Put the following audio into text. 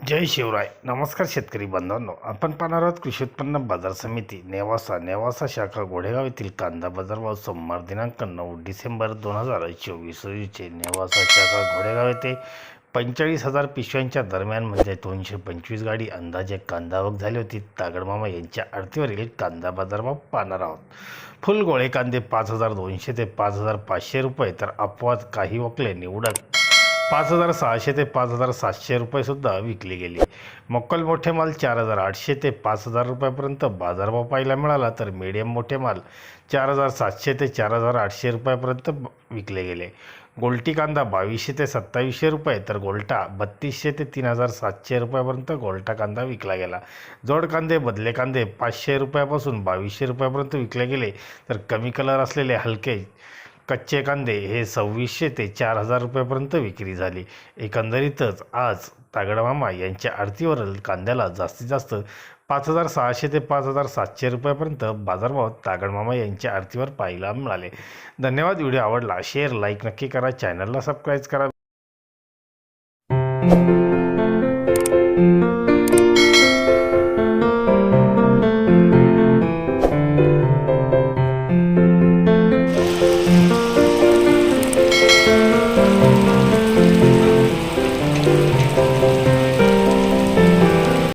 जय शिवराय. नमस्कार शेतकरी बांधवांनो आपण पाहणार आहोत कृषी उत्पन्न बाजार समिती. नेवासा नेवासा शाखा घोडेगाव येथील कांदा बाजारभाव सोमवार दिनांक नऊ डिसेंबर दोन हजार चोवीस रोजीचे नेवासा शाखा घोडेगाव येथे पंचेचाळीस हजार पिशव्यांच्या दरम्यान म्हणजे दोनशे पंचवीस गाडी अंदाजे कांदावक झाली होती. तागडमामा यांच्या आरतीवरील कांदा बाजारभाव पाहणार आहोत. फुल गोळे कांदे पाच हजार दोनशे ते पाच हजार पाचशे रुपये तर अपवाद काही वकले निवडक पाच हजार सहाशे ते पाच हजार सातशे रुपयेसुद्धा विकले गेले. मक्कल मोठे माल चार हजार आठशे ते पाच हजार रुपयापर्यंत बाजारभाव पाहायला मिळाला तर मीडियम मोठे माल चार हजार सातशे ते चार हजार आठशे रुपयापर्यंत विकले गेले. गोल्टी कांदा बावीसशे ते सत्तावीसशे रुपये तर गोल्टा बत्तीसशे ते तीन हजार सातशे रुपयापर्यंत गोल्टा कांदा विकला गेला. जोड कांदे बदले कांदे पाचशे रुपयापासून बावीसशे रुपयापर्यंत विकले गेले. तर कमी कलर असलेले हलके कच्चे कांदे हे सव्वीसशे ते चार हजार रुपयापर्यंत विक्री झाली. एकंदरीतच आज तागडमामा यांच्या आरतीवरील कांद्याला जास्तीत जास्त पाच हजार सहाशे ते पाच हजार सातशे रुपयापर्यंत बाजारभाव तागडमामा यांच्या आरतीवर पाहायला मिळाले. धन्यवाद. व्हिडिओ आवडला शेअर लाईक नक्की करा. चॅनलला सबस्क्राईब करा.